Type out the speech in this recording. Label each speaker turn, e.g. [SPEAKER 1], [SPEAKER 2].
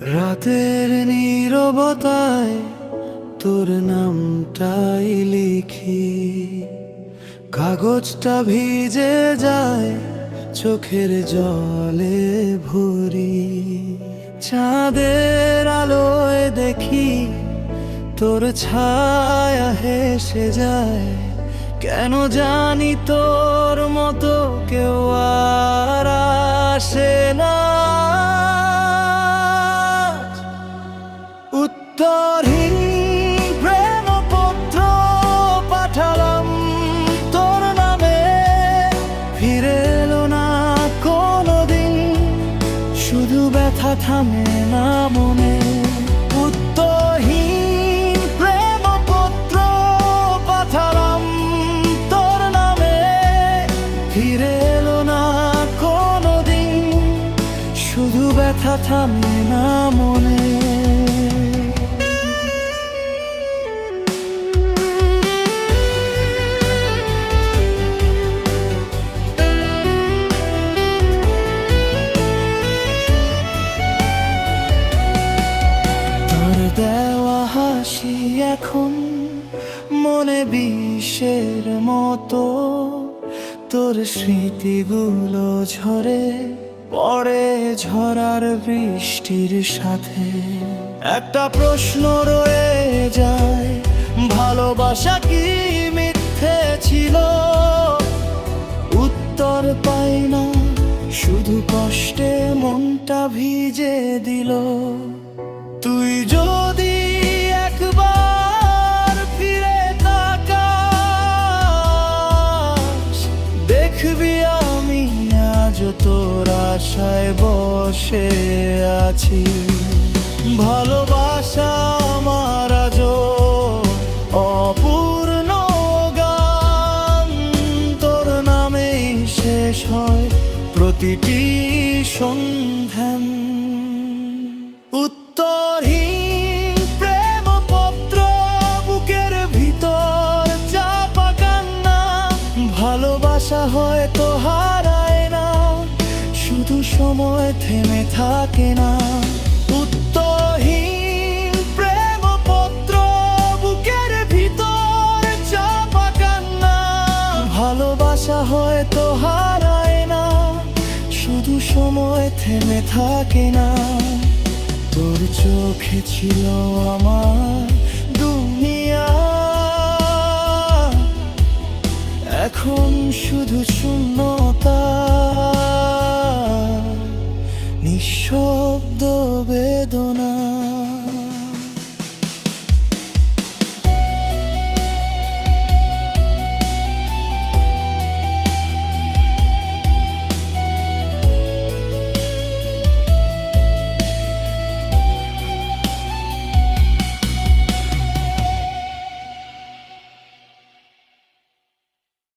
[SPEAKER 1] রাতের নীরবতায় তোর নামটাই লিখি। কাগজটা ভিজে যায়, চোখের জলে ভরি। চাঁদের আলোয় দেখি, তোর ছায়া হেসে যায়। কেন জানি তোর মতো কেউ আর আসে উত্তরহীন প্রেম পত্র পাঠালাম তোর নামে। ফিরে এলো না কোনোদিন, শুধু ব্যথা থামে না মনে। উত্তরহীন প্রেম পত্র পাঠালাম তোর নামে। শুধু ব্যথা থামে না মনে। এখন মনে বিষের মতো, তোর স্মৃতিগুলো ঝরে পরে ঝরার বৃষ্টির সাথে। একটা প্রশ্ন রয়ে যায়, ভালোবাসা কি মিথ্যে ছিল? উত্তর পাই না, শুধু কষ্টে মনটা ভিজে দিল। তুই যদি দেখবি আমি আজ তোর আশায় বসে আছি। ভালোবাসা আমার আজ অপূর্ণ গান। তোর নামেই শেষ হয় প্রতিটি সন্ধ্যান। ভালোবাসা হয়তো হারায় না। শুধু সময় থেমে থাকে না। বুকের ভালোবাসা হারায় না। শুধু সময় থেমে থাকে না। তোর চোখে ছিল আমার